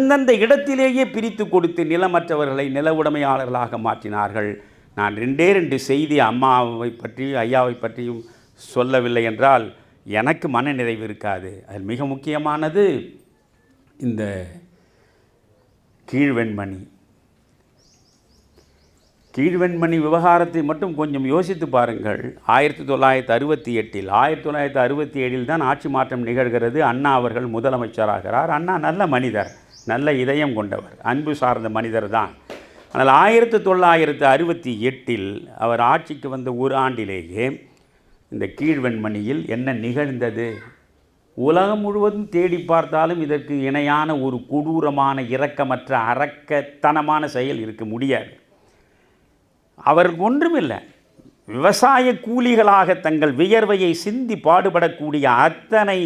அந்தந்த இடத்திலேயே பிரித்து கொடுத்து நிலமற்றவர்களை நில உடைமையாளர்களாக மாற்றினார்கள். நான் ரெண்டே ரெண்டு செய்தி அம்மாவை பற்றியும் ஐயாவை பற்றியும் சொல்லவில்லை என்றால் எனக்கு மன நிறைவு இருக்காது. அதில் மிக முக்கியமானது இந்த கீழ்வெண்மணி. கீழ்வெண்மணி விவகாரத்தை மட்டும் கொஞ்சம் யோசித்து பாருங்கள். ஆயிரத்தி தொள்ளாயிரத்தி அறுபத்தி எட்டில் ஆயிரத்தி தொள்ளாயிரத்தி அறுபத்தி ஏழில் தான் ஆட்சி மாற்றம் நிகழ்கிறது. அண்ணா அவர்கள் முதலமைச்சராகிறார். அண்ணா நல்ல மனிதர். நல்ல இதயம் கொண்டவர் அன்பு சார்ந்த மனிதர் தான். ஆனால் ஆயிரத்தி தொள்ளாயிரத்து அறுபத்தி எட்டில் அவர் ஆட்சிக்கு வந்த ஒரு ஆண்டிலேயே இந்த கீழ்வெண்மணியில் என்ன நிகழ்ந்தது? உலகம் முழுவதும் தேடி பார்த்தாலும் இதற்கு இணையான ஒரு கொடூரமான இரக்கமற்ற அரக்கத்தனமான செயல் இருக்க முடியாது. அவருக்கு ஒன்றுமில்லை. விவசாய கூலிகளாக தங்கள் வியர்வையை சிந்தி பாடுபடக்கூடிய அத்தனை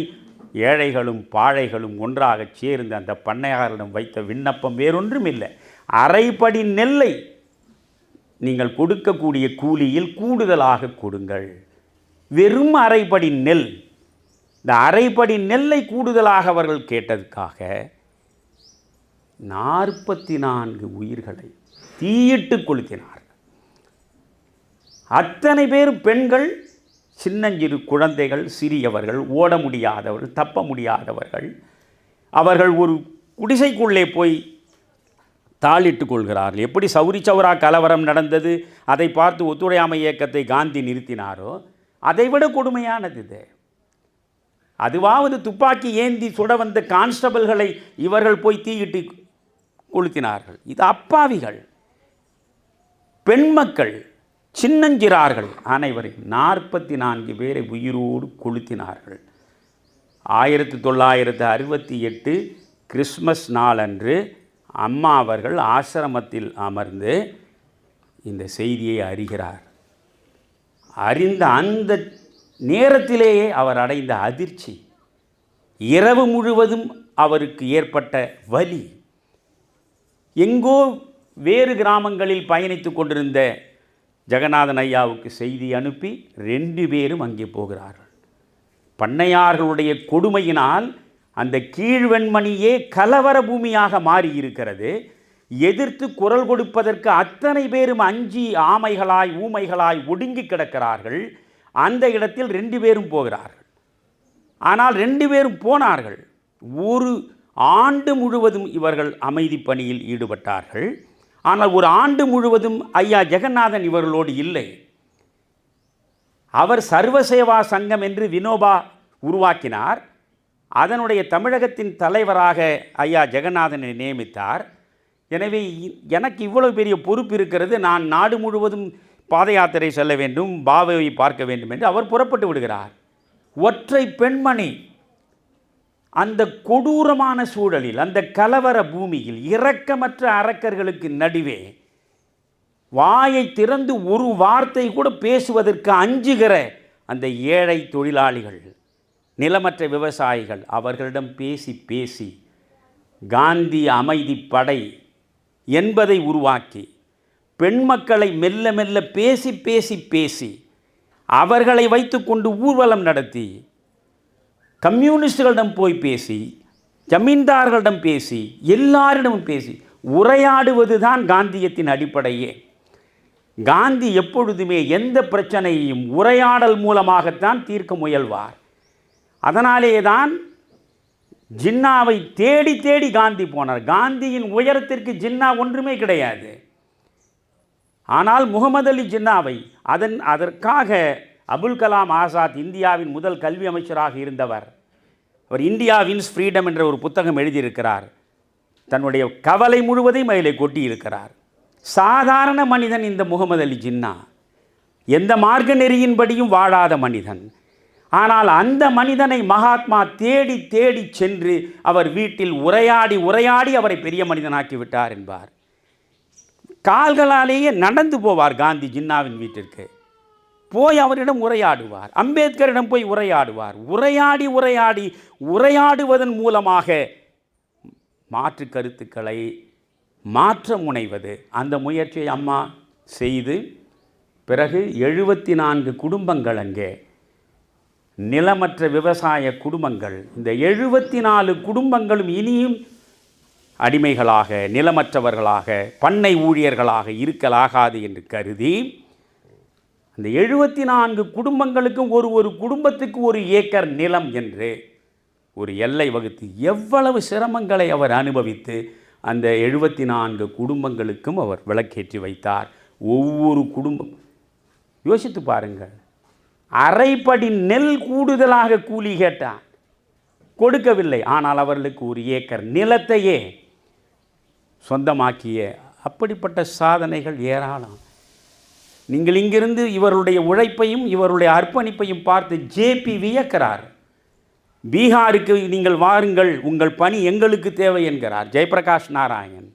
ஏழைகளும் பாழைகளும் ஒன்றாக சேர்ந்து அந்த பண்ணையாரிடம் வைத்த விண்ணப்பம் வேறொன்றும் இல்லை அரைப்படி நெல்லை நீங்கள் கொடுக்கக்கூடிய கூலியில் கூடுதலாக கொடுங்கள். வெறும் அரைப்படி நெல். இந்த அரைப்படி நெல்லை கூடுதலாக அவர்கள் கேட்டதுக்காக நாற்பத்தி நான்கு உயிர்களை தீயிட்டு கொளுத்தினார்கள். அத்தனை பேர் பெண்கள் சின்னஞ்சிறு குழந்தைகள் சிறியவர்கள் ஓட முடியாதவர்கள் தப்ப முடியாதவர்கள் அவர்கள் ஒரு குடிசைக்குள்ளே போய் தாளிட்டு கொள்கிறார்கள். எப்படி சௌரி சௌரா கலவரம் நடந்தது அதை பார்த்து ஒத்துழையாமை இயக்கத்தை காந்தி நிறுத்தினாரோ அதைவிட கொடுமையானது இது. அதுவாவது துப்பாக்கி ஏந்தி சுட வந்த கான்ஸ்டபிள்களை இவர்கள் போய் தீயிட்டு கொளுத்தினார்கள். இது அப்பாவிகள். பெண் மக்கள் சின்னஞ்சிறார்கள். அனைவரையும் நாற்பத்தி நான்கு பேரை உயிரோடு கொளுத்தினார்கள். ஆயிரத்தி தொள்ளாயிரத்து அறுபத்தி எட்டு கிறிஸ்மஸ் நாளன்று அம்மா அவர்கள் ஆசிரமத்தில் அமர்ந்து இந்த செய்தியை அறிகிறார். அறிந்த அந்த நேரத்திலேயே அவர் அடைந்த அதிர்ச்சி இரவு முழுவதும் அவருக்கு ஏற்பட்ட வலி எங்கோ வேறு கிராமங்களில் பயணித்து கொண்டிருந்த ஜெகநாதன் ஐயாவுக்கு செய்தி அனுப்பி ரெண்டு பேரும் அங்கே போகிறார்கள். பண்ணையார்களுடைய கொடுமையினால் அந்த கீழ்வெண்மணியே கலவர பூமியாக மாறி இருக்கிறது எதிர்த்து குரல் கொடுப்பதற்கு அத்தனை பேரும் அஞ்சி ஆமைகளாய் ஊமைகளாய் ஒடுங்கி கிடக்கிறார்கள். அந்த இடத்தில் ரெண்டு பேரும் போகிறார்கள். ஆனால் ரெண்டு பேரும் போனார்கள். ஒரு ஆண்டு முழுவதும் இவர்கள் அமைதி பணியில் ஈடுபட்டார்கள். ஆனால் ஒரு ஆண்டு முழுவதும் ஐயா ஜெகநாதன் இவர்களோடு இல்லை. அவர் சர்வசேவா சங்கம் என்று வினோபா உருவாக்கினார். அதனுடைய தமிழகத்தின் தலைவராக ஐயா ஜெகநாதனை நியமித்தார். எனவே எனக்கு இவ்வளவு பெரிய பொறுப்பு இருக்கிறது. நான் நாடு முழுவதும் பாத யாத்திரை செல்ல வேண்டும் பாபாவை பார்க்க வேண்டும் என்று அவர் புறப்பட்டு விடுகிறார். ஒற்றை பெண்மணி அந்த கொடூரமான சூழலில் அந்த கலவர பூமியில் இரக்கமற்ற அரக்கர்களுக்கு நடுவே வாயை திறந்து ஒரு வார்த்தை கூட பேசுவதற்கு அஞ்சுகிற அந்த ஏழை தொழிலாளிகள் நிலமற்ற விவசாயிகள் அவர்களிடம் பேசி பேசி காந்தி அமைதி படை என்பதை உருவாக்கி பெண் மக்களை மெல்ல மெல்ல பேசி பேசி பேசி அவர்களை வைத்துக்கொண்டு ஊர்வலம் நடத்தி கம்யூனிஸ்டுகளிடம் போய் பேசி ஜமீன்தார்களிடம் பேசி எல்லாரிடமும் பேசி உரையாடுவது தான் காந்தியத்தின் அடிப்படையே. காந்தி எப்பொழுதுமே எந்த பிரச்சனையையும் உரையாடல் மூலமாகத்தான் தீர்க்க முயல்வார். அதனாலே தான் ஜின்னாவை தேடி தேடி காந்தி போனார். காந்தியின் உயரத்திற்கு ஜின்னா ஒன்றுமே கிடையாது. ஆனால் முகமது அலி ஜின்னாவை அதன் அதற்காக அபுல் கலாம் ஆசாத் இந்தியாவின் முதல் கல்வி அமைச்சராக இருந்தவர். அவர் இந்தியா வின்ஸ் ஃப்ரீடம் என்ற ஒரு புத்தகம் எழுதியிருக்கிறார். தன்னுடைய கவலை முழுவதையும் அதில் கொட்டியிருக்கிறார். சாதாரண மனிதன் இந்த முகமது அலி ஜின்னா. எந்த மார்க்க நெறியின்படியும் வாழாத மனிதன். ஆனால் அந்த மனிதனை மகாத்மா தேடி தேடி சென்று அவர் வீட்டில் உரையாடி உரையாடி அவரை பெரிய மனிதனாக்கி விட்டார் என்பார். கால்களாலேயே நடந்து போவார் காந்தி ஜின்னாவின் வீட்டிற்கு. போய் அவரிடம் உரையாடுவார். அம்பேத்கரிடம் போய் உரையாடுவார். உரையாடி உரையாடி உரையாடுவதன் மூலமாக மாற்று கருத்துக்களை மாற்ற முனைவது. அந்த முயற்சியை அம்மா செய்து பிறகு எழுபத்தி நான்கு குடும்பங்கள் அங்கே. நிலமற்ற விவசாய குடும்பங்கள். இந்த எழுபத்தி நாலு குடும்பங்களும் இனியும் அடிமைகளாக நிலமற்றவர்களாக பண்ணை ஊழியர்களாக இருக்கலாகாது என்று கருதி அந்த எழுபத்தி நான்கு குடும்பங்களுக்கும் ஒரு ஒரு குடும்பத்துக்கு ஒரு ஏக்கர் நிலம் என்று ஒரு எல்லை வகுத்து எவ்வளவு சிரமங்களை அவர் அனுபவித்து அந்த எழுபத்தி நான்கு குடும்பங்களுக்கும் அவர் விளக்கேற்றி வைத்தார். ஒவ்வொரு குடும்பம் யோசித்து பாருங்கள். அரைப்படி நெல் கூடுதலாக கூலி கேட்டான் கொடுக்கவில்லை ஆனால் அவர்களுக்கு ஒரு ஏக்கர் நிலத்தையே சொந்தமாக்கிய அப்படிப்பட்ட சாதனைகள் ஏராளம். நீங்கள் இங்கிருந்து இவருடைய உழைப்பையும் இவருடைய அர்ப்பணிப்பையும் பார்த்து ஜேபி வியக்கிறார். பீகாருக்கு நீங்கள் வாருங்கள் உங்கள் பணி எங்களுக்கு தேவை என்கிறார். ஜெயபிரகாஷ் நாராயண்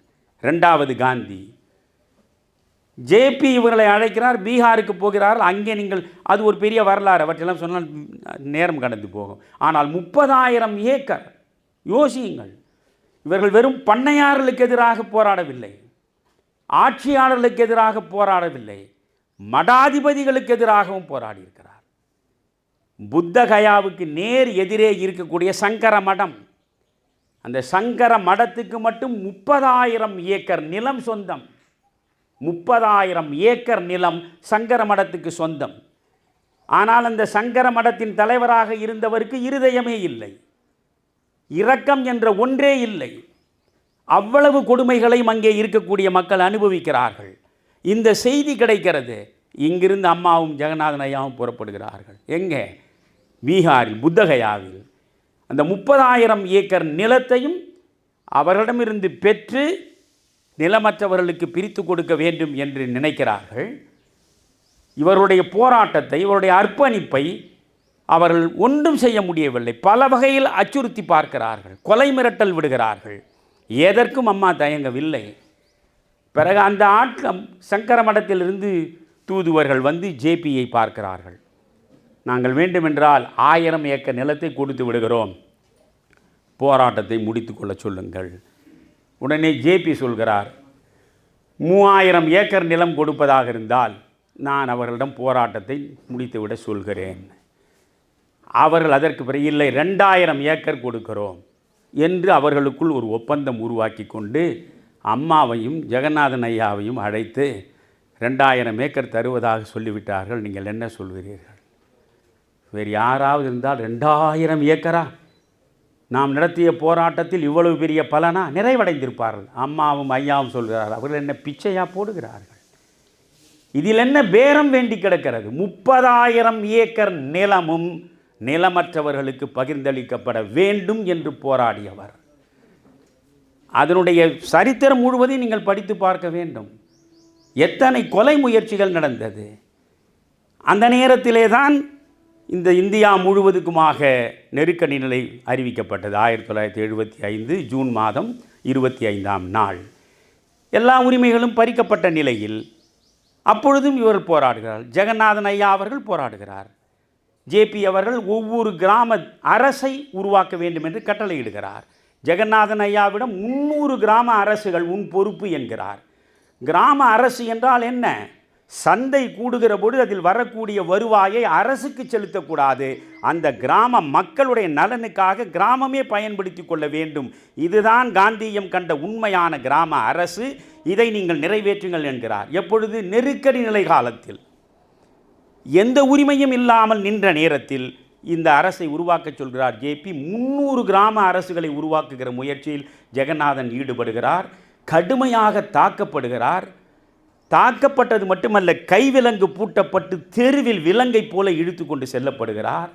ரெண்டாவது காந்தி. ஜேபி இவர்களை அழைக்கிறார் பீகாருக்கு போகிறார். அங்கே நீங்கள் அது ஒரு பெரிய வரலாறு அவற்றெல்லாம் சொன்னால் நேரம் கடந்து போகும். ஆனால் முப்பதாயிரம் ஏக்கர் யோசியுங்கள். இவர்கள் வெறும் பண்ணையாளர்களுக்கு எதிராக போராடவில்லை. ஆட்சியாளர்களுக்கு எதிராக போராடவில்லை. மடாதிபதிகளுக்கு எதிராகவும் போராடி இருக்கிறார் நேர் எதிரே இருக்கக்கூடிய சங்கர மடம். அந்த சங்கர மடத்துக்கு மட்டும் முப்பதாயிரம் ஏக்கர் நிலம் சொந்தம். முப்பதாயிரம் ஏக்கர் நிலம் சங்கர மடத்துக்கு சொந்தம். ஆனால் அந்த சங்கர மடத்தின் தலைவராக இருந்தவருக்கு இருதயமே இல்லை. இரக்கம் என்ற ஒன்றே இல்லை. அவ்வளவு கொடுமைகளையும் அங்கே இருக்கக்கூடிய மக்கள் அனுபவிக்கிறார்கள். இந்த செய்தி கிடைக்கிறது. இங்கிருந்து அம்மாவும் ஜெகநாதன் ஐயாவும் புறப்படுகிறார்கள். எங்கே? பீகாரில் புத்தகயாவில். அந்த முப்பதாயிரம் ஏக்கர் நிலத்தையும் அவர்களிடமிருந்து பெற்று நிலமற்றவர்களுக்கு பிரித்து கொடுக்க வேண்டும் என்று நினைக்கிறார்கள். இவருடைய போராட்டத்தை இவருடைய அர்ப்பணிப்பை அவர்கள் ஒன்றும் செய்ய முடியவில்லை. பல வகையில் அச்சுறுத்தி பார்க்கிறார்கள். கொலை மிரட்டல் விடுகிறார்கள். எதற்கும் அம்மா தயங்கவில்லை. பிறகு அந்த ஆட்டம் சங்கர மடத்திலிருந்து தூதுவர்கள் வந்து ஜேபியை பார்க்கிறார்கள். நாங்கள் வேண்டுமென்றால் ஆயிரம் ஏக்கர் நிலத்தை கொடுத்து விடுகிறோம். போராட்டத்தை முடித்து கொள்ள சொல்லுங்கள். உடனே ஜேபி சொல்கிறார் மூவாயிரம் ஏக்கர் நிலம் கொடுப்பதாக இருந்தால் நான் அவர்களிடம் போராட்டத்தை முடித்துவிட சொல்கிறேன். அவர்கள் அதற்கு பிறகு இல்லை ரெண்டாயிரம் ஏக்கர் கொடுக்கிறோம் என்று அவர்களுக்குள் ஒரு ஒப்பந்தம் உருவாக்கி கொண்டு அம்மாவையும் ஜெகநாதன் ஐயாவையும் அழைத்து ரெண்டாயிரம் ஏக்கர் தருவதாக சொல்லிவிட்டார்கள். நீங்கள் என்ன சொல்கிறீர்கள்? வேறு யாராவது இருந்தால் ரெண்டாயிரம் ஏக்கரா? நாம் நடத்திய போராட்டத்தில் இவ்வளவு பெரிய பலனா? நிறைவடைந்திருப்பார்கள். அம்மாவும் ஐயாவும் சொல்கிறார்கள் அவர்கள் என்ன பிச்சையாக போடுகிறார்கள்? இதில் என்ன பேரம் வேண்டி கிடக்கிறது? முப்பதாயிரம் ஏக்கர் நிலமும் நிலமற்றவர்களுக்கு பகிர்ந்தளிக்கப்பட வேண்டும் என்று போராடியவர். அதனுடைய சரித்திரம் முழுவதையும் நீங்கள் படித்து பார்க்க வேண்டும். எத்தனை கொலை முயற்சிகள் நடந்தது. அந்த நேரத்திலே தான் இந்த இந்தியா முழுவதுக்குமாக நெருக்கடி நிலை அறிவிக்கப்பட்டது. ஆயிரத்தி தொள்ளாயிரத்தி எழுபத்தி ஐந்து ஜூன் மாதம் இருபத்தி ஐந்தாம் நாள். எல்லா உரிமைகளும் பறிக்கப்பட்ட நிலையில் அப்பொழுதும் இவர் போராடுகிறார். ஜெகநாதன் ஐயா அவர்கள் போராடுகிறார். ஜேபி அவர்கள் ஒவ்வொரு கிராம அரசை உருவாக்க வேண்டும் என்று கட்டளையிடுகிறார். ஜெகநாதன் ஐயாவிடம் முன்னூறு கிராம அரசுகள் உன் பொறுப்பு என்கிறார். கிராம அரசு என்றால் என்ன? சந்தை கூடுகிற பொழுது அதில் வரக்கூடிய வருவாயை அரசுக்கு செலுத்தக்கூடாது. அந்த கிராம மக்களுடைய நலனுக்காக கிராமமே பயன்படுத்தி கொள்ள வேண்டும். இதுதான் காந்தியம் கண்ட உண்மையான கிராம அரசு. இதை நீங்கள் நிறைவேற்றுங்கள் என்கிறார். எப்பொழுது? நெருக்கடி நிலை காலத்தில் எந்த உரிமையும் இல்லாமல் நின்ற நேரத்தில் இந்த அரசை உருவாக்க சொல்கிறார். ஜேபி முன்னூறு கிராம அரசுகளை உருவாக்குகிற முயற்சியில் ஜெகநாதன் ஈடுபடுகிறார். கடுமையாக தாக்கப்படுகிறார். தாக்கப்பட்டது மட்டுமல்ல கைவிலங்கு பூட்டப்பட்டு தெருவில் விலங்கை போல இழுத்து கொண்டு செல்லப்படுகிறார்.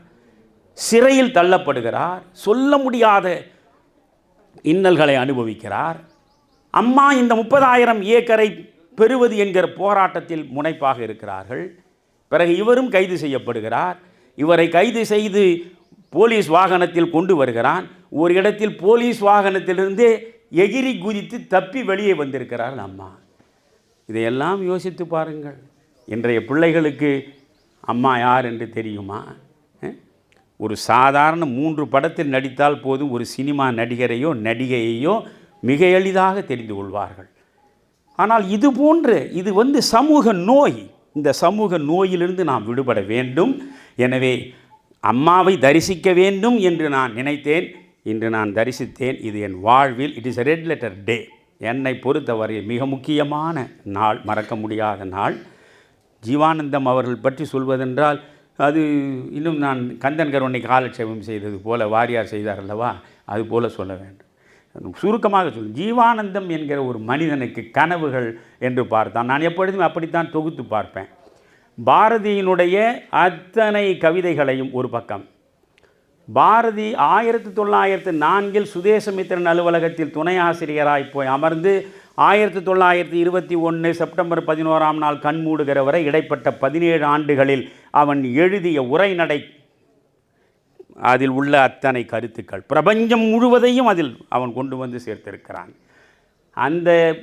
சிறையில் தள்ளப்படுகிறார். சொல்ல முடியாத இன்னல்களை அனுபவிக்கிறார். அம்மா இந்த முப்பதாயிரம் ஏக்கரை பெறுவது என்கிற போராட்டத்தில் முனைப்பாக இருக்கிறார்கள். பிறகு இவரும் கைது செய்யப்படுகிறார். இவரை கைது செய்து போலீஸ் வாகனத்தில் கொண்டு வருகிறான். ஒரு இடத்தில் போலீஸ் வாகனத்திலிருந்தே எகிரி குதித்து தப்பி வெளியே வந்திருக்கிறார் அம்மா. இதையெல்லாம் யோசித்து பாருங்கள். இன்றைய பிள்ளைகளுக்கு அம்மா யார் என்று தெரியுமா? ஒரு சாதாரண மூன்று படத்தில் நடித்தால் போதும் ஒரு சினிமா நடிகரையோ நடிகையையோ மிக எளிதாக தெரிந்து கொள்வார்கள். ஆனால் இது போன்று இது வந்து சமூக நோய். இந்த சமூக நோயிலிருந்து நாம் விடுபட வேண்டும். எனவே அம்மாவை தரிசிக்க வேண்டும் என்று நான் நினைத்தேன். இன்று நான் தரிசித்தேன். இது என் வாழ்வில் it is a red letter day என்னை பொறுத்தவரை மிக முக்கியமான நாள் மறக்க முடியாத நாள். ஜீவானந்தம் அவர்கள் பற்றி சொல்வதென்றால் அது இன்னும் நான் கந்தன் கருணை காலட்சேபம் செய்தது போல வாரியார் செய்தார் அல்லவா? அது போல சொல்ல வேண்டும். சுருக்கமாக சொல் ஜீவானந்தம் என்கிற ஒரு மனிதனுக்கு கனவுகள் என்று பார்த்தான். நான் எப்பொழுதும் அப்படித்தான் தொகுத்து பார்ப்பேன். பாரதியினுடைய அத்தனை கவிதைகளையும் ஒரு பக்கம். பாரதி ஆயிரத்தி தொள்ளாயிரத்து நான்கில் சுதேசமித்திரன் அலுவலகத்தில் துணை ஆசிரியராய் போய் அமர்ந்து ஆயிரத்தி தொள்ளாயிரத்தி இருபத்தி ஒன்று செப்டம்பர் பதினோராம் நாள் கண்மூடுகிற வரை இடைப்பட்ட பதினேழு ஆண்டுகளில் அவன் எழுதிய உரைநடை அதில் உள்ள அத்தனை கருத்துக்கள். பிரபஞ்சம் முழுவதையும் அதில் அவன் கொண்டு வந்து சேர்த்திருக்கிறான். அந்த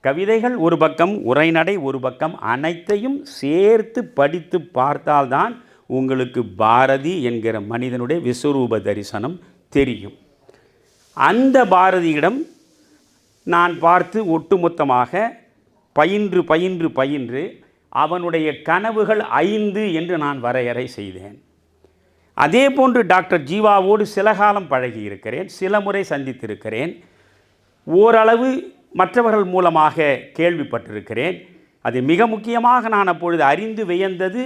கவிதைகள் ஒரு பக்கம் உரைநடை ஒரு பக்கம் அனைத்தையும் சேர்த்து படித்து பார்த்தால்தான் உங்களுக்கு பாரதி என்கிற மனிதனுடைய விஸ்வரூப தரிசனம் தெரியும். அந்த பாரதியிடம் நான் பார்த்து ஒட்டுமொத்தமாக பயின்று பயின்று பயின்று அவனுடைய கனவுகள் ஐந்து என்று நான் வரையறை செய்தேன். அதே போன்று டாக்டர் ஜீவாவோடு சில காலம் பழகி இருக்கிறேன் சில முறை சந்தித்திருக்கிறேன். ஓரளவு மற்றவர்கள் மூலமாக கேள்விப்பட்டிருக்கிறேன். அது மிக முக்கியமாக நான் அப்பொழுது அறிந்து வியந்தது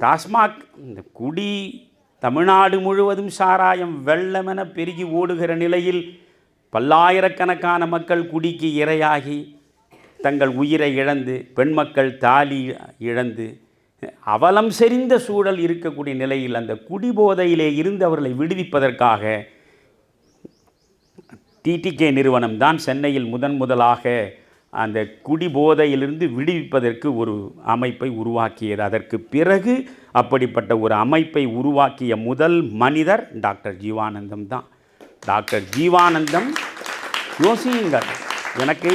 டாஸ்மாக் இந்த குடி தமிழ்நாடு முழுவதும் சாராயம் வெள்ளமென பெருகி ஓடுகிற நிலையில் பல்லாயிரக்கணக்கான மக்கள் குடிக்கு இரையாகி தங்கள் உயிரை இழந்து பெண் மக்கள் தாலி இழந்து அவலம் செறிந்த சூழல் இருக்கக்கூடிய நிலையில் அந்த குடிபோதையிலே இருந்து அவர்களை விடுவிப்பதற்காக டிடிகே நிறுவனம் தான் சென்னையில் முதன் முதலாக அந்த குடிபோதையிலிருந்து விடுவிப்பதற்கு ஒரு அமைப்பை உருவாக்கியது. அதற்கு பிறகு அப்படிப்பட்ட ஒரு அமைப்பை உருவாக்கிய முதல் மனிதர் டாக்டர் ஜீவானந்தம் தான். டாக்டர் ஜீவானந்தம் யோசியுங்கள். எனக்கு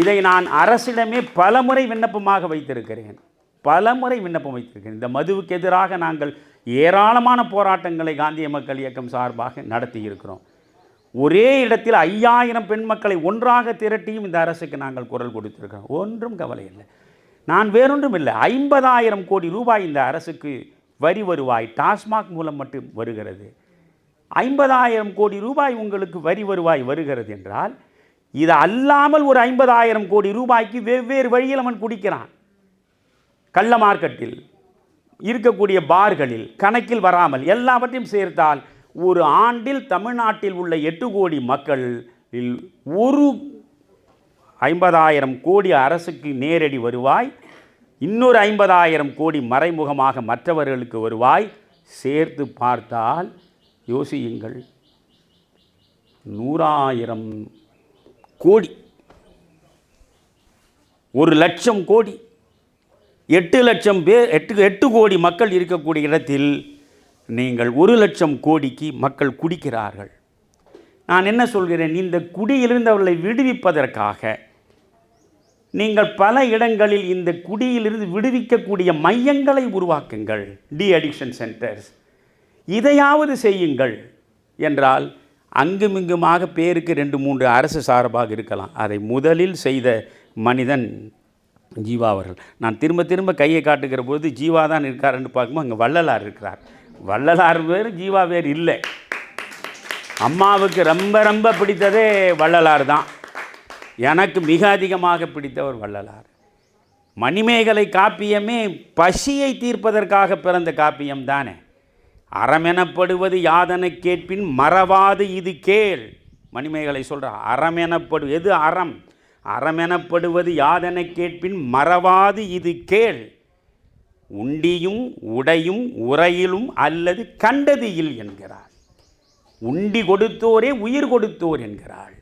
இதை நான் அரசிடமே பலமுறை விண்ணப்பமாக வைத்திருக்கிறேன். பலமுறை விண்ணப்பம் வைத்திருக்கிறேன். இந்த மதுவுக்கு எதிராக நாங்கள் ஏராளமான போராட்டங்களை காந்திய மக்கள் இயக்கம் சார்பாக நடத்தியிருக்கிறோம். ஒரே இடத்தில் ஐயாயிரம் பெண் மக்களை ஒன்றாக திரட்டியும் இந்த அரசுக்கு நாங்கள் குரல் கொடுத்திருக்கிறோம். ஒன்றும் கவலை இல்லை. நான் வேறொன்றும் இல்லை. ஐம்பதாயிரம் கோடி ரூபாய் இந்த அரசுக்கு வரி வருவாய் டாஸ்மாக் மூலம் மட்டும் வருகிறது. ஐம்பதாயிரம் கோடி ரூபாய் உங்களுக்கு வரி வருவாய் வருகிறது என்றால் இது அல்லாமல் ஒரு ஐம்பதாயிரம் கோடி ரூபாய்க்கு வெவ்வேறு வழியில் அவன் குடிக்கிறான். கள்ள மார்க்கெட்டில் இருக்கக்கூடிய பார்களில் கணக்கில் வராமல் எல்லாவற்றையும் சேர்த்தால் ஒரு ஆண்டில் தமிழ்நாட்டில் உள்ள எட்டு கோடி மக்களில் ஒரு ஐம்பதாயிரம் கோடி அரசுக்கு நேரடி வருவாய் இன்னொரு ஐம்பதாயிரம் கோடி மறைமுகமாக மற்றவர்களுக்கு வருவாய் சேர்த்து பார்த்தால் யோசியுங்கள் நூறாயிரம் கோடி ஒரு லட்சம் கோடி எட்டு லட்சம் பேர் எட்டு எட்டு கோடி மக்கள் இருக்கக்கூடிய இடத்தில் நீங்கள் ஒரு லட்சம் கோடிக்கு மக்கள் குடிக்கிறார்கள். நான் என்ன சொல்கிறேன்? இந்த குடியிலிருந்து அவர்களை விடுவிப்பதற்காக நீங்கள் பல இடங்களில் இந்த குடியிலிருந்து விடுவிக்கக்கூடிய மையங்களை உருவாக்குங்கள். டி அடிக்ஷன் சென்டர்ஸ் இதையாவது செய்யுங்கள் என்றால் அங்குமிங்குமாக பேருக்கு ரெண்டு மூன்று அரசு சார்பாக இருக்கலாம். அதை முதலில் செய்த மனிதன் ஜீவா அவர்கள். நான் திரும்ப திரும்ப கையை காட்டுகிற போது ஜீவா தான் இருக்காருன்னு பார்க்கும்போது அங்கே வள்ளலார் இருக்கிறார். வள்ளலார் வேறு ஜீவா வேறு இல்லை. அம்மாவுக்கு ரொம்ப ரொம்ப பிடித்ததே வள்ளலார் தான். எனக்கு மிக அதிகமாக பிடித்தவர் வள்ளலார். மணிமேகலை காப்பியமே பசியை தீர்ப்பதற்காக பிறந்த காப்பியம் தானே. அறமெனப்படுவது யாதனை கேட்பின் மறவாது இது கேள். மணிமேகலை சொல்கிறார் அறமெனப்படு எது அறம்? அறமெனப்படுவது யாதெனக் கேட்பின் மறவாது இது கேள். உண்டியும் உடையும் உரையிலும் அல்லது கண்டது இல் என்கிறார் உண்டி கொடுத்தோரே உயிர் கொடுத்தோர் என்கிறாள்.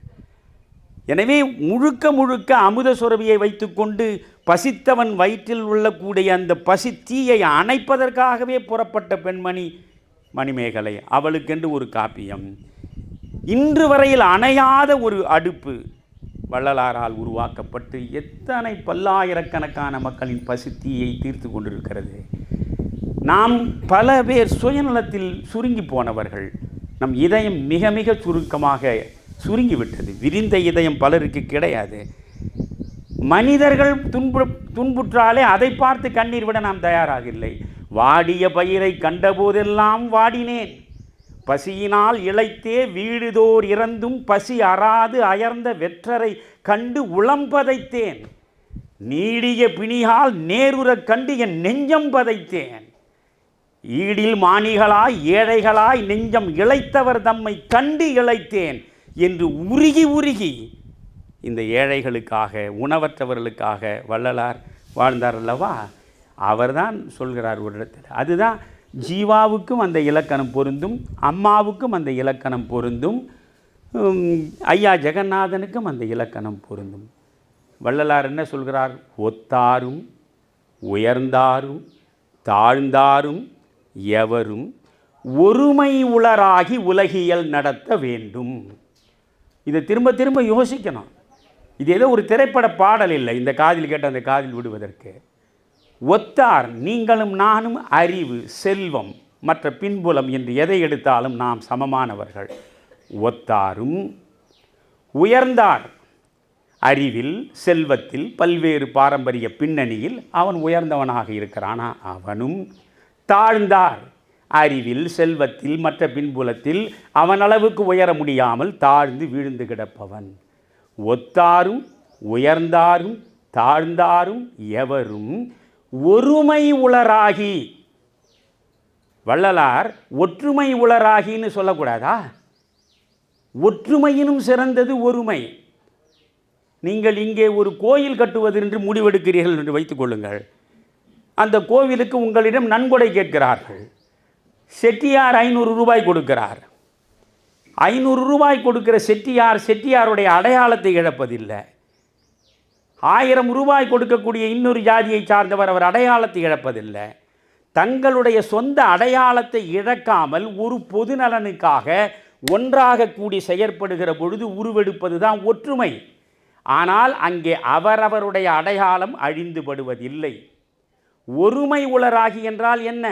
எனவே முழுக்க முழுக்க அமுத சுரபியை வைத்துக்கொண்டு பசித்தவன் வயிற்றில் உள்ளக்கூடிய அந்த பசி தீயை அணைப்பதற்காகவே புறப்பட்ட பெண்மணி மணிமேகலை அவளுக்கென்று ஒரு காப்பியம். இன்று வரையில் அணையாத ஒரு அடுப்பு வள்ளலாரால் உருவாக்கப்பட்டு எத்தனை பல்லாயிரக்கணக்கான மக்களின் பசித்தியை தீர்த்து கொண்டிருக்கிறது. நாம் பல பேர் சுயநலத்தில் சுருங்கி போனவர்கள். நம் இதயம் மிக மிக சுருக்கமாக சுருங்கிவிட்டது. விரிந்த இதயம் பலருக்கு கிடையாது. மனிதர்கள் துன்பு துன்புற்றாலே அதை பார்த்து கண்ணீர் விட நாம் தயாராக இல்லை. வாடிய பயிரை கண்டபோதெல்லாம் வாடினேன். பசியினால் இழைத்தே வீடுதோர் இறந்தும் பசி அறாது அயர்ந்த வெற்றரை கண்டு உளம் பதைத்தேன். நீடிய பிணியால் நேருறக் கண்டு என் நெஞ்சம் பதைத்தேன். ஈடில் மானிகளாய் ஏழைகளாய் நெஞ்சம் இளைத்தவர் தம்மை கண்டு இளைத்தேன் என்று உருகி உருகி இந்த ஏழைகளுக்காக உணவற்றவர்களுக்காக வள்ளலார் வாழ்ந்தார் அல்லவா? அவர்தான் சொல்கிறார் ஒரு இடத்தில். அதுதான் ஜீவாவுக்கும் அந்த இலக்கணம் பொருந்தும் அம்மாவுக்கும் அந்த இலக்கணம் பொருந்தும் ஐயா ஜெகநாதனுக்கும் அந்த இலக்கணம் பொருந்தும். வள்ளலார் என்ன சொல்கிறார்? ஒத்தாரும் உயர்ந்தாரும் தாழ்ந்தாரும் எவரும் ஒருமை உளராகி உலகியல் நடத்த வேண்டும். இதை திரும்ப திரும்ப யோசிக்கணும். இது ஏதோ ஒரு திரைப்பட பாடல் இல்லை இந்த காதில் கேட்டு அந்த காதில் விடுவதற்கு. ஒத்தார் நீங்களும் நானும் அறிவு செல்வம் மற்ற பின்புலம் என்று எதை எடுத்தாலும் நாம் சமமானவர்கள். ஒத்தாரும் உயர்ந்தார். அறிவில் செல்வத்தில் பல்வேறு பாரம்பரிய பின்னணியில் அவன் உயர்ந்தவனாக இருக்கிறானா? அவனும் தாழ்ந்தார். அறிவில் செல்வத்தில் மற்ற பின்புலத்தில் அவனளவுக்கு உயர முடியாமல் தாழ்ந்து வீழ்ந்து கிடப்பவன். ஒத்தாரும் உயர்ந்தாரும் தாழ்ந்தாரும் எவரும் ஒருமை உளராகி. வள்ளலார் ஒற்றுமை உளராகின்னு சொல்லக்கூடாதா? ஒற்றுமையினும் சிறந்தது ஒருமை. நீங்கள் இங்கே ஒரு கோயில் கட்டுவது என்று முடிவெடுக்கிறீர்கள் என்று வைத்துக் கொள்ளுங்கள். அந்த கோவிலுக்கு உங்களிடம் நன்கொடை கேட்கிறார்கள். செட்டியார் ஐநூறு ரூபாய் கொடுக்கிறார். ஐநூறு ரூபாய் கொடுக்கிற செட்டியார் செட்டியாருடைய அடையாளத்தை இழப்பதில்லை. ஆயிரம் ரூபாய் கொடுக்கக்கூடிய இன்னொரு ஜாதியை சார்ந்தவர் அவர் அடையாளத்தை இழப்பதில்லை. தங்களுடைய சொந்த அடையாளத்தை இழக்காமல் ஒரு பொது நலனுக்காக ஒன்றாக கூடி செயற்படுகிற பொழுது உருவெடுப்பது தான் ஒற்றுமை. ஆனால் அங்கே அவரவருடைய அடையாளம் அழிந்துபடுவதில்லை. ஒருமை உளராகி என்றால் என்ன?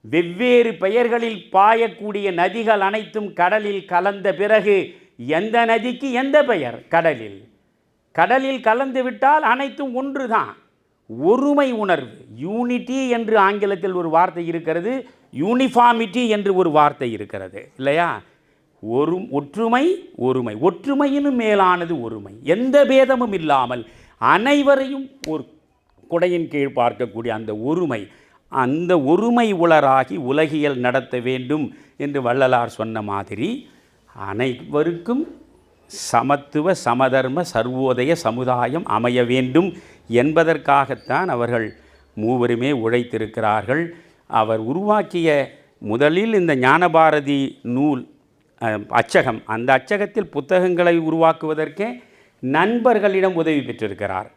வெவ்வேறு பெயர்களில் பாயக்கூடிய நதிகள் அனைத்தும் கடலில் கலந்த பிறகு எந்த நதிக்கு எந்த பெயர்? கடலில். கடலில் கலந்து விட்டால் அனைத்தும் ஒன்று தான் ஒருமை உணர்வு யூனிட்டி என்று ஆங்கிலத்தில் ஒரு வார்த்தை இருக்கிறது யூனிஃபார்மிட்டி என்று ஒரு வார்த்தை இருக்கிறது இல்லையா? ஒரு ஒற்றுமை ஒருமை. ஒற்றுமையினும் மேலானது ஒருமை. எந்த பேதமும் இல்லாமல் அனைவரையும் ஒரு குடையின் கீழ் பார்க்கக்கூடிய அந்த ஒருமை அந்த ஒருமை உளராகி உலகியல் நடத்த வேண்டும் என்று வள்ளலார் சொன்ன மாதிரி அனைவருக்கும் சமத்துவ சமதர்ம சர்வோதய சமுதாயம் அமைய வேண்டும் என்பதற்காகத்தான் அவர்கள் மூவருமே உழைத்திருக்கிறார்கள். அவர் உருவாக்கிய முதலில் இந்த ஞானபாரதி நூல் அச்சகம். அந்த அச்சகத்தில் புத்தகங்களை உருவாக்குவதற்கே நண்பர்களிடம் உதவி பெற்றிருக்கிறார்.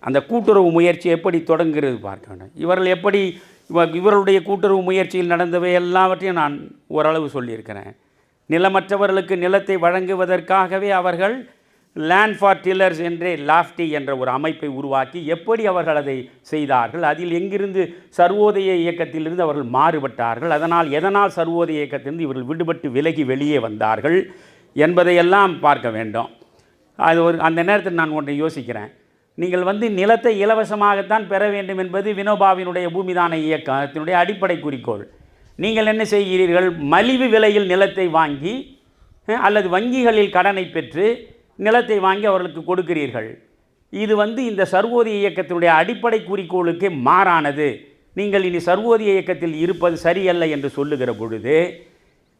அந்த கூட்டுறவு முயற்சி எப்படி தொடங்குகிறது பார்க்க வேண்டும். இவர்கள் எப்படி இவ- கூட்டுறவு முயற்சியில் நடந்தவை எல்லாவற்றையும் நான் ஓரளவு சொல்லியிருக்கிறேன். நிலமற்றவர்களுக்கு நிலத்தை வழங்குவதற்காகவே அவர்கள் லேண்ட் ஃபார் டில்லர்ஸ் என்றே லாஃப்டி என்ற ஒரு அமைப்பை உருவாக்கி எப்படி அவர்கள் அதை செய்தார்கள் அதில் எங்கிருந்து சர்வோதய இயக்கத்திலிருந்து அவர்கள் மாறுபட்டார்கள் அதனால் எதனால் சர்வோதய இயக்கத்திலிருந்து இவர்கள் விடுபட்டு விலகி வெளியே வந்தார்கள் என்பதையெல்லாம் பார்க்க வேண்டும். அது ஒரு அந்த நேரத்தில் நான் ஒன்றை யோசிக்கிறேன். நீங்கள் வந்து நிலத்தை இலவசமாகத்தான் பெற வேண்டும் என்பது வினோபாவினுடைய பூமிதான இயக்கத்தினுடைய அடிப்படை குறிக்கோள். நீங்கள் என்ன செய்கிறீர்கள்? மலிவு விலையில் நிலத்தை வாங்கி அல்லது வங்கிகளில் கடனை பெற்று நிலத்தை வாங்கி அவர்களுக்கு கொடுக்கிறீர்கள். இது வந்து இந்த சர்வோதய இயக்கத்தினுடைய அடிப்படை குறிக்கோளுக்கு மாறானது. நீங்கள் இனி சர்வோதய இயக்கத்தில் இருப்பது சரியல்ல என்று சொல்லுகிற பொழுது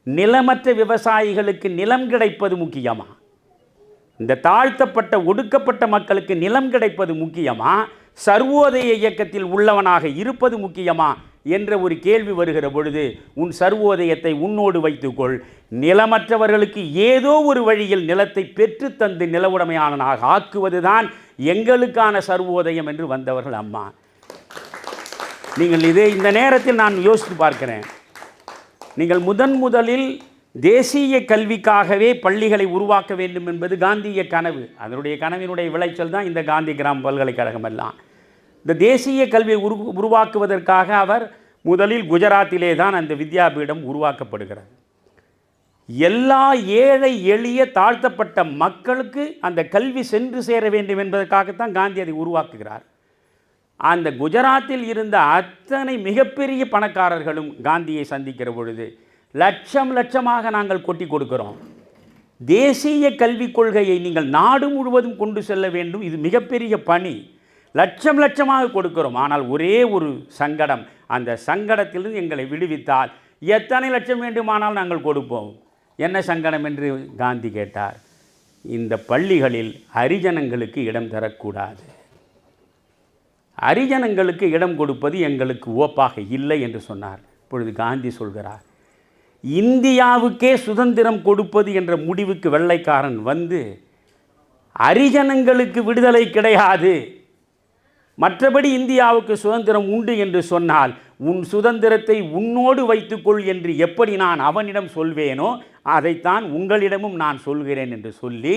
நிலமற்ற விவசாயிகளுக்கு நிலம் கிடைப்பது முக்கியமா? இந்த தாழ்த்தப்பட்ட ஒடுக்கப்பட்ட மக்களுக்கு நிலம் கிடைப்பது முக்கியமா? சர்வோதய இயக்கத்தில் உள்ளவனாக இருப்பது முக்கியமா? என்ற ஒரு கேள்வி வருகிற பொழுது உன் சர்வோதயத்தை உன்னோடு வைத்துக்கொள். நிலமற்றவர்களுக்கு ஏதோ ஒரு வழியில் நிலத்தை பெற்று தந்து நிலவுடைமையாளனாக ஆக்குவதுதான் எங்களுக்கான சர்வோதயம் என்று வந்தவர்கள் அம்மா. நீங்கள் இதே இந்த நேரத்தில் நான் யோசித்து பார்க்கிறேன். நீங்கள் முதன் முதலில் தேசிய கல்விக்காகவே பள்ளிகளை உருவாக்க வேண்டும் என்பது காந்திய கனவு. அதனுடைய கனவினுடைய விளைச்சல் தான் இந்த காந்தி கிராம் பல்கலைக்கழகம் எல்லாம் இந்த தேசிய கல்வியை உரு உருவாக்குவதற்காக அவர் முதலில் குஜராத்திலே தான் அந்த வித்யாபீடம் உருவாக்கப்படுகிறது. எல்லா ஏழை எளிய தாழ்த்தப்பட்ட மக்களுக்கு அந்த கல்வி சென்று சேர வேண்டும் என்பதற்காகத்தான் காந்தி அதை உருவாக்குகிறார். அந்த குஜராத்தில் இருந்த அத்தனை மிகப்பெரிய பணக்காரர்களும் காந்தியை சந்திக்கிற பொழுது லட்சம் லட்சமாக நாங்கள் கொட்டி கொடுக்கிறோம். தேசிய கல்விக் கொள்கையை நீங்கள் நாடு முழுவதும் கொண்டு செல்ல வேண்டும். இது மிகப்பெரிய பணி. லட்சம் லட்சமாக கொடுக்கிறோம். ஆனால் ஒரே ஒரு சங்கடம் அந்த சங்கடத்திலிருந்து எங்களை விடுவித்தால் எத்தனை லட்சம் வேண்டுமானால் நாங்கள் கொடுப்போம். என்ன சங்கடம் என்று காந்தி கேட்டார். இந்த பள்ளிகளில் ஹரிஜனங்களுக்கு இடம் தரக்கூடாது. ஹரிஜனங்களுக்கு இடம் கொடுப்பது எங்களுக்கு ஓப்பாக இல்லை என்று சொன்னார். இப்பொழுது காந்தி சொல்கிறார் இந்தியாவுக்கே சுதந்திரம் கொடுப்பது என்ற முடிவுக்கு வெள்ளைக்காரன் வந்து ஹரிஜனங்களுக்கு விடுதலை கிடையாது. மற்றபடி இந்தியாவுக்கு சுதந்திரம் உண்டு என்று சொன்னால் உன் சுதந்திரத்தை உன்னோடு வைத்துக்கொள் என்று எப்படி நான் அவனிடம் சொல்வேனோ அதைத்தான் உங்களிடமும் நான் சொல்கிறேன் என்று சொல்லி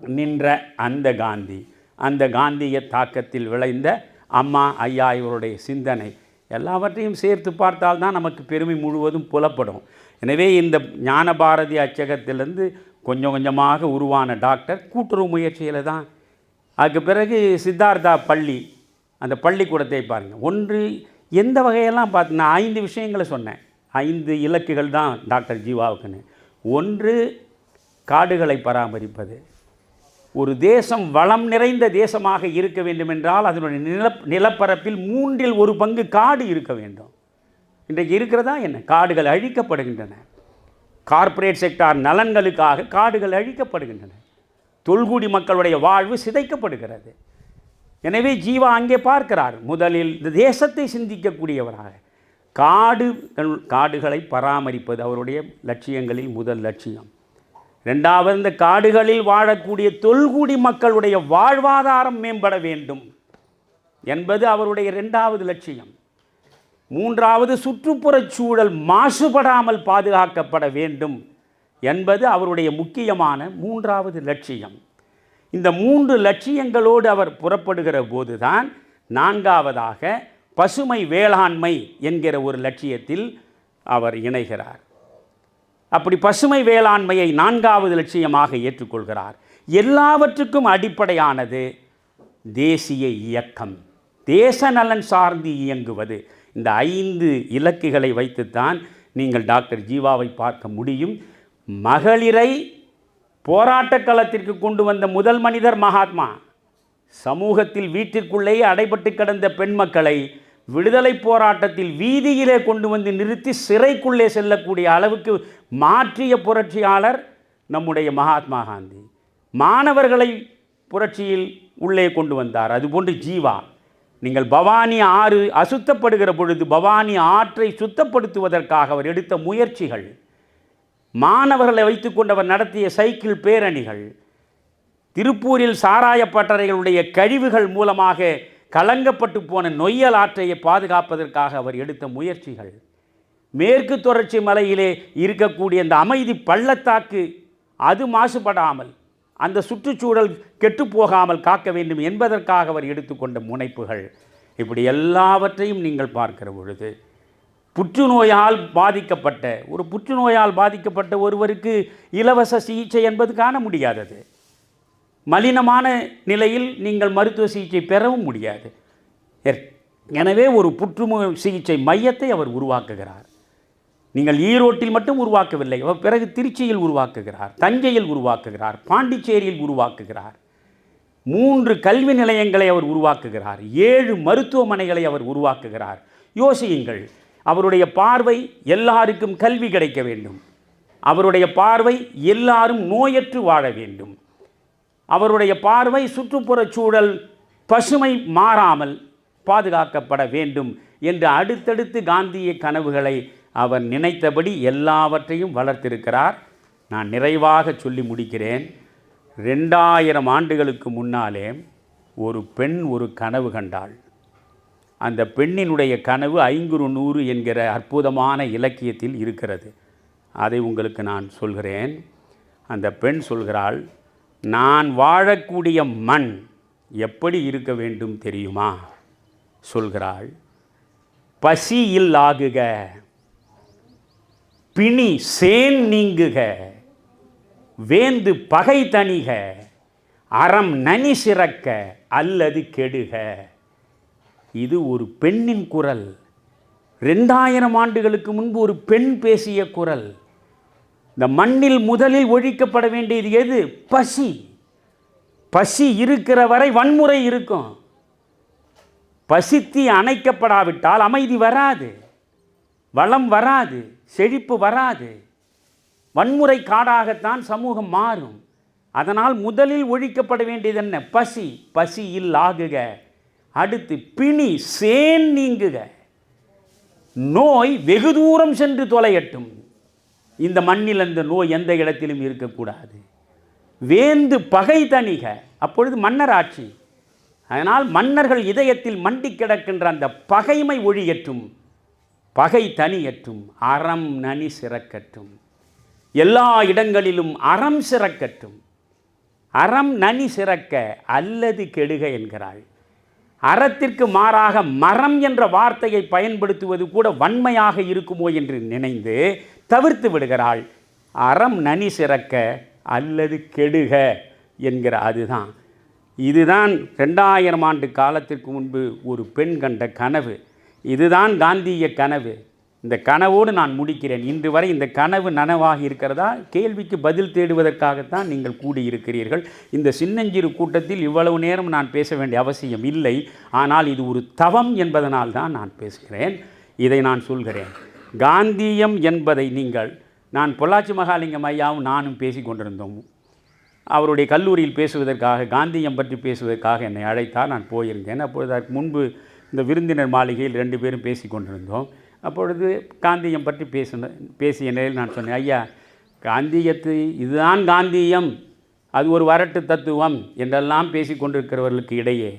நின்ற அந்த காந்தி. அந்த காந்திய தாக்கத்தில் விளைந்த அம்மா ஐயா இவருடைய சிந்தனை எல்லாவற்றையும் சேர்த்து பார்த்தால் தான் நமக்கு பெருமை முழுவதும் புலப்படும். எனவே இந்த ஞான பாரதி அச்சகத்திலிருந்து கொஞ்சம் கொஞ்சமாக உருவான டாக்டர் கூட்டுறவு முயற்சியில் தான் அதுக்கு பிறகு சித்தார்த்தா பள்ளி அந்த பள்ளிக்கூடத்தை பாருங்கள் ஒன்று எந்த வகையெல்லாம் பார்த்து நான் ஐந்து விஷயங்களை சொன்னேன். ஐந்து இலக்குகள் தான் டாக்டர் ஜீவாவுக்குன்னு. ஒன்று காடுகளை பராமரிப்பது. ஒரு தேசம் வளம் நிறைந்த தேசமாக இருக்க வேண்டுமென்றால் அதனுடைய நில நிலப்பரப்பில் மூன்றில் ஒரு பங்கு காடு இருக்க வேண்டும். இன்றைக்கு இருக்கிறதா என்ன? காடுகள் அழிக்கப்படுகின்றன. கார்ப்பரேட் செக்டார் நலன்களுக்காக காடுகள் அழிக்கப்படுகின்றன. தொல்குடி மக்களுடைய வாழ்வு சிதைக்கப்படுகிறது. எனவே ஜீவா அங்கே பார்க்கிறார். முதலில் இந்த தேசத்தை சிந்திக்கக்கூடியவராக. காடு காடுகளை பராமரிப்பது அவருடைய லட்சியங்களில் முதல் லட்சியம். ரெண்டாவது இந்த காடுகளில் வாழக்கூடிய தொல்குடி மக்களுடைய வாழ்வாதாரம் மேம்பட வேண்டும் என்பது அவருடைய ரெண்டாவது லட்சியம். மூன்றாவது சுற்றுப்புறச் சூழல் மாசுபடாமல் பாதுகாக்கப்பட வேண்டும் என்பது அவருடைய முக்கியமான மூன்றாவது லட்சியம். இந்த மூன்று லட்சியங்களோடு அவர் புறப்படுகிற போதுதான் நான்காவதாக பசுமை வேளாண்மை என்கிற ஒரு லட்சியத்தில் அவர் இணைகிறார். அப்படி பசுமை வேளாண்மையை நான்காவது லட்சியமாக ஏற்றுக்கொள்கிறார். எல்லாவற்றுக்கும் அடிப்படையானது தேசிய இயக்கம். தேச நலன் சார்ந்து இயங்குவது. இந்த ஐந்து இலக்குகளை வைத்துத்தான் நீங்கள் டாக்டர் ஜீவாவை பார்க்க முடியும். மகளிரை போராட்டக் களத்திற்கு கொண்டு வந்த முதல் மனிதர் மகாத்மா. சமூகத்தில் வீட்டிற்குள்ளேயே அடைபட்டு கிடந்த பெண் மக்களை விடுதலை போராட்டத்தில் வீதியிலே கொண்டு வந்து நிறுத்தி சிறைக்குள்ளே செல்லக்கூடிய அளவுக்கு மாற்றிய புரட்சியாளர் நம்முடைய மகாத்மா காந்தி. மாணவர்களை புரட்சியில் உள்ளே கொண்டு வந்தார். அதுபோன்று ஜீவா. நீங்கள் பவானி ஆறு அசுத்தப்படுகிற பொழுது பவானி ஆற்றை சுத்தப்படுத்துவதற்காக அவர் எடுத்த முயற்சிகள். மாணவர்களை வைத்துக்கொண்டவர் நடத்திய சைக்கிள் பேரணிகள் திருப்பூரில் சாராய பட்டறைகளுடைய கழிவுகள் மூலமாக கலங்கப்பட்டு போன நொய்யல் ஆற்றையை பாதுகாப்பதற்காக அவர் எடுத்த முயற்சிகள். மேற்கு தொடர்ச்சி மலையிலே இருக்கக்கூடிய அந்த அமைதி பள்ளத்தாக்கு அது மாசுபடாமல் அந்த சுற்றுச்சூழல் கெட்டுப்போகாமல் காக்க வேண்டும் என்பதற்காக அவர் எடுத்துக்கொண்ட முனைப்புகள். இப்படி எல்லாவற்றையும் நீங்கள் பார்க்கிற பொழுது புற்றுநோயால் பாதிக்கப்பட்ட ஒரு புற்றுநோயால் பாதிக்கப்பட்ட ஒருவருக்கு இலவச சிகிச்சை என்பது காண முடியாதது. மலினமான நிலையில் நீங்கள் மருத்துவ சிகிச்சை பெறவும் முடியாது. எனவே ஒரு புற்றுநோய் சிகிச்சை மையத்தை அவர் உருவாக்குகிறார். நீங்கள் ஈரோட்டில் மட்டும் உருவாக்கவில்லை அவர் பிறகு திருச்சியில் உருவாக்குகிறார் தஞ்சையில் உருவாக்குகிறார் பாண்டிச்சேரியில் உருவாக்குகிறார். மூன்று கல்வி நிலையங்களை அவர் உருவாக்குகிறார் ஏழு மருத்துவமனைகளை அவர் உருவாக்குகிறார். யோசியுங்கள் அவருடைய பார்வை எல்லாருக்கும் கல்வி கிடைக்க வேண்டும். அவருடைய பார்வை எல்லாரும் நோயற்று வாழ வேண்டும். அவருடைய பார்வை சுற்றுப்புறச் சூழல் பசுமை மாறாமல் பாதுகாக்கப்பட வேண்டும் என்று அடுத்தடுத்து காந்திய கனவுகளை அவர் நினைத்தபடி எல்லாவற்றையும் வளர்த்திருக்கிறார். நான் நிறைவாக சொல்லி முடிக்கிறேன். ரெண்டாயிரம் ஆண்டுகளுக்கு முன்னாலே ஒரு பெண் ஒரு கனவு கண்டாள். அந்த பெண்ணினுடைய கனவு ஐங்குறு நூறு என்கிற அற்புதமான இலக்கியத்தில் இருக்கிறது. அதை உங்களுக்கு நான் சொல்கிறேன். அந்த பெண் சொல்கிறாள் நான் வாழக்கூடிய மண் எப்படி இருக்க வேண்டும் தெரியுமா? சொல்கிறாள் பசியில் ஆகுக பிணி சேன் நீங்குக வேந்து பகை தணிக அறம் நனி சிறக்க அல்லது கெடுக. இது ஒரு பெண்ணின் குரல். ரெண்டாயிரம் ஆண்டுகளுக்கு முன்பு ஒரு பெண் பேசிய குரல். இந்த மண்ணில் முதலில் ஒழிக்கப்பட வேண்டியது எது? பசி. பசி இருக்கிற வரை வன்முறை இருக்கும். பசித்தி அணைக்கப்படாவிட்டால் அமைதி வராது. வளம் வராது. செழிப்பு வராது. வன்முறை காடாகத்தான் சமூகம் மாறும். அதனால் முதலில் ஒழிக்கப்பட வேண்டியது என்ன? பசி. பசியில் ஆகுக. அடுத்து பிணி சேன் நீங்குக. நோய் வெகு தூரம் சென்று தொலையட்டும். இந்த மண்ணில் அந்த நோய் எந்த இடத்திலும் இருக்கக்கூடாது. வேந்து பகை தணிக. அப்பொழுது மன்னர் ஆட்சி. அதனால் மன்னர்கள் இதயத்தில் மண்டி கிடக்கின்ற அந்த பகைமை ஒழியற்றும் பகை தனியற்றும் அறம் நனி சிறக்கட்டும். எல்லா இடங்களிலும் அறம் சிறக்கட்டும். அறம் நனி சிறக்க அல்லது கெடுக என்கிறாள். அறத்திற்கு மாறாக மரம் என்ற வார்த்தையை பயன்படுத்துவது கூட வன்மையாக இருக்குமோ என்று நினைந்து தவிர்த்து விடுகிறாள். அறம் நனி சிறக்க அல்லது கெடுக என்கிற அதுதான். இதுதான் ரெண்டாயிரம் ஆண்டு காலத்திற்கு முன்பு ஒரு பெண் கண்ட கனவு. இதுதான் காந்திய கனவு. இந்த கனவோடு நான் முடிக்கிறேன். இன்று வரை இந்த கனவு நனவாகி இருக்கிறதா? கேள்விக்கு பதில் தேடுவதற்காகத்தான் நீங்கள் கூடியிருக்கிறீர்கள். இந்த சின்னஞ்சிறு கூட்டத்தில் இவ்வளவு நேரம் நான் பேச வேண்டிய அவசியம் இல்லை. ஆனால் இது ஒரு தவம் என்பதனால் தான் நான் பேசுகிறேன். இதை நான் சொல்கிறேன். காந்தியம் என்பதை நீங்கள் நான் பொள்ளாச்சி மகாலிங்கம் ஐயாவும் நானும் பேசி கொண்டிருந்தோம். அவருடைய கல்லூரியில் பேசுவதற்காக காந்தியம் பற்றி பேசுவதற்காக என்னை அழைத்தார். நான் போயிருந்தேன். அப்பொழுது அதற்கு முன்பு இந்த விருந்தினர் மாளிகையில் ரெண்டு பேரும் பேசி கொண்டிருந்தோம். அப்பொழுது காந்தியம் பற்றி பேசின பேசிய நிலையில் நான் சொன்னேன் ஐயா காந்தியத்தை இதுதான் காந்தியம். அது ஒரு வரட்டு தத்துவம் என்றெல்லாம் பேசி கொண்டிருக்கிறவர்களுக்கு இடையே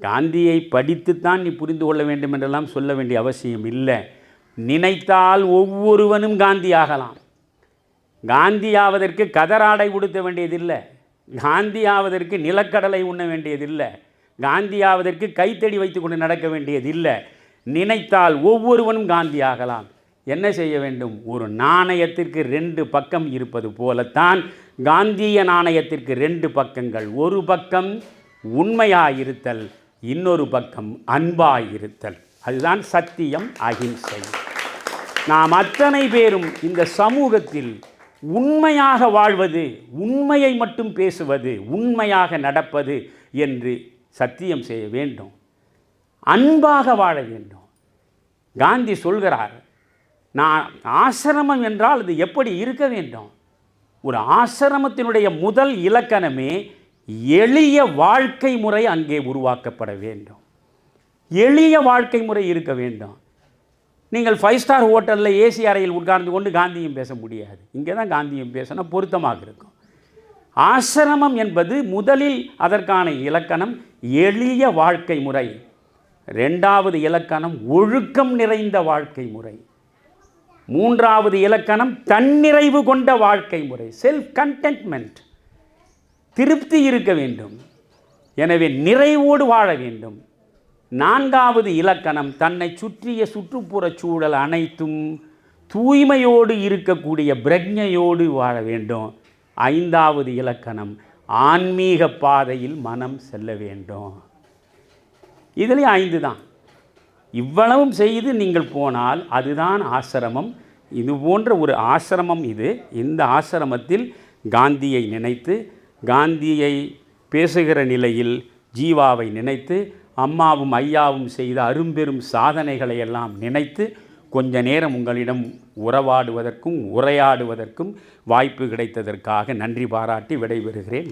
காந்தியை படித்துத்தான் நீ புரிந்து கொள்ள வேண்டும் என்றெல்லாம் சொல்ல வேண்டிய அவசியம் இல்லை. நினைத்தால் ஒவ்வொருவனும் காந்தி ஆகலாம். காந்தியாவதற்கு கதராடை உடுத்த வேண்டியதில்லை. காந்தியாவதற்கு நிலக்கடலை உண்ண வேண்டியதில்லை. காந்தியாவதற்கு கைத்தடி வைத்துக்கொண்டு நடக்க வேண்டியதில்லை. நினைத்தால் ஒவ்வொருவனும் காந்தி ஆகலாம் என்ன செய்ய வேண்டும்? ஒரு நாணயத்திற்கு ரெண்டு பக்கம் இருப்பது போலத்தான் காந்திய நாணயத்திற்கு ரெண்டு பக்கங்கள். ஒரு பக்கம் உண்மையாயிருத்தல் இன்னொரு பக்கம் அன்பாயிருத்தல். அதுதான் சத்தியம் அகிம்சை. நாம் அத்தனை பேரும் இந்த சமூகத்தில் உண்மையாக வாழ்வது உண்மையை மட்டும் பேசுவது உண்மையாக நடப்பது என்று சத்தியம் செய்ய வேண்டும். அன்பாக வாழ வேண்டும். காந்தி சொல்கிறார் நான் ஆசிரமம் என்றால் அது எப்படி இருக்க வேண்டும்? ஒரு ஆசிரமத்தினுடைய முதல் இலக்கணமே எளிய வாழ்க்கை முறை அங்கே உருவாக்கப்பட வேண்டும். எளிய வாழ்க்கை முறை இருக்க வேண்டும். நீங்கள் ஃபைவ் ஸ்டார் ஹோட்டலில் ஏசி அறையில் உட்கார்ந்து கொண்டு காந்தியும் பேச முடியாது. இங்கே தான் காந்தியும் பேசினா பொருத்தமாக இருக்கும். ஆசிரமம் என்பது முதலில் அதற்கான இலக்கணம் எளிய வாழ்க்கை முறை. ரெண்டாவது இலக்கணம் ஒழுக்கம் நிறைந்த வாழ்க்கை முறை. மூன்றாவது இலக்கணம் தன்னிறைவு கொண்ட வாழ்க்கை முறை செல்ஃப் கண்டென்ட்மெண்ட் திருப்தி இருக்க வேண்டும். எனவே நிறைவோடு வாழ வேண்டும். நான்காவது இலக்கணம் தன்னை சுற்றிய சுற்றுப்புறச் சூழல் அனைத்தும் தூய்மையோடு இருக்கக்கூடிய பிரஜையோடு வாழ வேண்டும். ஐந்தாவது இலக்கணம் ஆன்மீக பாதையில் மனம் செல்ல வேண்டும். இதுலேயும் ஐந்து தான். இவ்வளவும் செய்து நீங்கள் போனால் அதுதான் ஆசிரமம். இது போன்ற ஒரு ஆசிரமம் இது. இந்த ஆசிரமத்தில் காந்தியை நினைத்து காந்தியை பேசுகிற நிலையில் ஜீவாவை நினைத்து அம்மாவும் ஐயாவும் செய்த அரும்பெரும் சாதனைகளை எல்லாம் நினைத்து கொஞ்ச நேரம் உங்களிடம் உறவாடுவதற்கும் உரையாடுவதற்கும் வாய்ப்பு கிடைத்ததற்காக நன்றி பாராட்டி விடைபெறுகிறேன்.